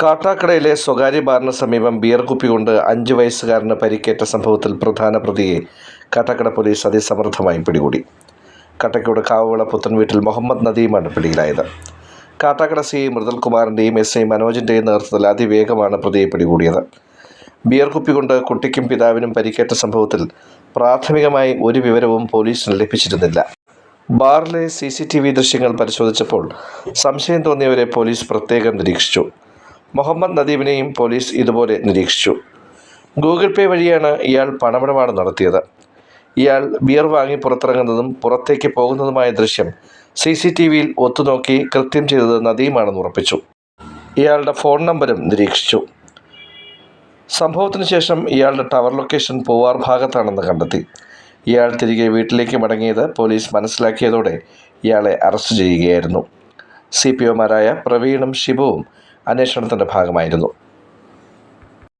കാട്ടാക്കടയിലെ സ്വകാര്യ ബാറിന് സമീപം ബിയർ കുപ്പി കൊണ്ട് അഞ്ച് വയസ്സുകാരന് പരിക്കേറ്റ സംഭവത്തിൽ പ്രധാന പ്രതിയെ കാട്ടാക്കട പോലീസ് അതിസമർത്ഥമായി പിടികൂടി. കട്ടക്കോട് കാവുവിള പുത്തൻ വീട്ടിൽ മുഹമ്മദ് നദീമാണ് പിടിയിലായത്. കാട്ടാക്കട സി ഐ മൃദുൽകുമാറിന്റെയും എസ് ഐ മനോജിന്റെയും നേതൃത്വത്തിൽ അതിവേഗമാണ് പ്രതിയെ പിടികൂടിയത്. ബിയർ കുപ്പി കൊണ്ട് കുട്ടിക്കും പിതാവിനും പരിക്കേറ്റ സംഭവത്തിൽ പ്രാഥമികമായി ഒരു വിവരവും പോലീസിന് ലഭിച്ചിരുന്നില്ല. ബാറിലെ സി സി ടി വി ദൃശ്യങ്ങൾ പരിശോധിച്ചപ്പോൾ സംശയം തോന്നിയവരെ പോലീസ് പ്രത്യേകം നിരീക്ഷിച്ചു. മുഹമ്മദ് നദീമിനെയും പോലീസ് ഇതുപോലെ നിരീക്ഷിച്ചു. ഗൂഗിൾ പേ വഴിയാണ് ഇയാൾ പണമിടപാട് നടത്തിയത്. ഇയാൾ ബിയർ വാങ്ങി പുറത്തിറങ്ങുന്നതും പുറത്തേക്ക് പോകുന്നതുമായ ദൃശ്യം സി സി ടി വിയിൽ ഒത്തുനോക്കി കൃത്യം ചെയ്തത് നദീമാണെന്ന് ഉറപ്പിച്ചു. ഇയാളുടെ ഫോൺ നമ്പരും നിരീക്ഷിച്ചു. സംഭവത്തിന് ശേഷം ഇയാളുടെ ടവർ ലൊക്കേഷൻ പൂവാർ ഭാഗത്താണെന്ന് കണ്ടെത്തി. ഇയാൾ തിരികെ വീട്ടിലേക്ക് മടങ്ങിയത് പോലീസ് മനസ്സിലാക്കിയതോടെ ഇയാളെ അറസ്റ്റ് ചെയ്യുകയായിരുന്നു. സി പി ഒമാരായ പ്രവീണും ഷിബുവും അന്വേഷണത്തിന്റെ ഭാഗമായിരുന്നു.